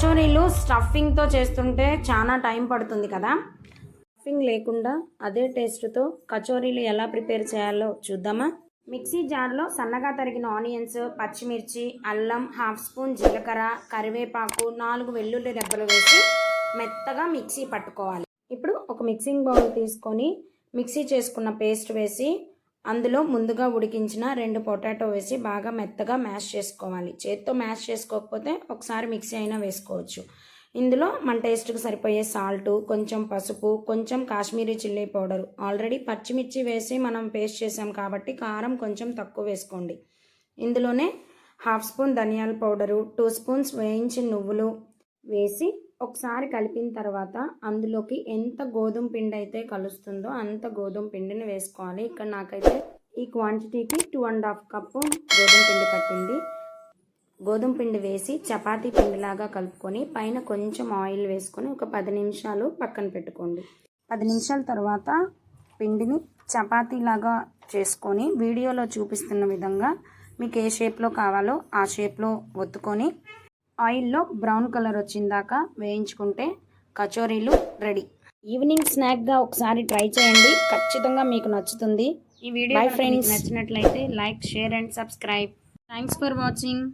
కచోరీలు స్టఫింగ్తో చేస్తుంటే చాలా టైం పడుతుంది కదా. స్టఫింగ్ లేకుండా అదే టేస్ట్తో కచోరీలు ఎలా ప్రిపేర్ చేయాలో చూద్దామా? మిక్సీ జార్లో సన్నగా తరిగిన ఆనియన్స్ పచ్చిమిర్చి అల్లం హాఫ్ స్పూన్ జీలకర్ర కరివేపాకు నాలుగు వెల్లుల్లి రెబ్బలు వేసి మెత్తగా మిక్సీ పట్టుకోవాలి. ఇప్పుడు ఒక మిక్సింగ్ బౌల్ తీసుకొని మిక్సీ చేసుకున్న పేస్ట్ వేసి అందులో ముందుగా ఉడికించిన రెండు పొటాటో వేసి బాగా మెత్తగా మ్యాష్ చేసుకోవాలి. చేత్తో మ్యాష్ చేసుకోకపోతే ఒకసారి మిక్సీ అయినా వేసుకోవచ్చు. ఇందులో మన టేస్ట్కి సరిపోయే సాల్ట్ కొంచెం పసుపు కొంచెం కాశ్మీరీ చిల్లీ పౌడరు. ఆల్రెడీ పచ్చిమిర్చి వేసి మనం పేస్ట్ చేసాం కాబట్టి కారం కొంచెం తక్కువ వేసుకోండి. ఇందులోనే హాఫ్ స్పూన్ ధనియాల పౌడరు టూ స్పూన్స్ వేయించిన నువ్వులు వేసి ఒకసారి కలిపిన తర్వాత అందులోకి ఎంత గోధుమ పిండి అయితే కలుస్తుందో అంత గోధుమ పిండిని వేసుకోవాలి. ఇక్కడ నాకైతే ఈ క్వాంటిటీకి టూ అండ్ హాఫ్ కప్పు గోధుమ పిండి పట్టింది. గోధుమ పిండి వేసి చపాతీ పిండిలాగా కలుపుకొని పైన కొంచెం ఆయిల్ వేసుకొని ఒక పది నిమిషాలు పక్కన పెట్టుకోండి. పది నిమిషాల తర్వాత పిండిని చపాతీలాగా చేసుకొని వీడియోలో చూపిస్తున్న విధంగా మీకు ఏ షేప్లో కావాలో ఆ షేప్లో ఒత్తుకొని ఆయిల్లో బ్రౌన్ కలర్ వచ్చిందాక వేయించుకుంటే కచోరీలు రెడీ. ఈవినింగ్ స్నాక్గా ఒకసారి ట్రై చేయండి. ఖచ్చితంగా మీకు నచ్చుతుంది. ఈ వీడియో ఫ్రెండ్స్ నచ్చినట్లయితే like share and subscribe. Thanks for watching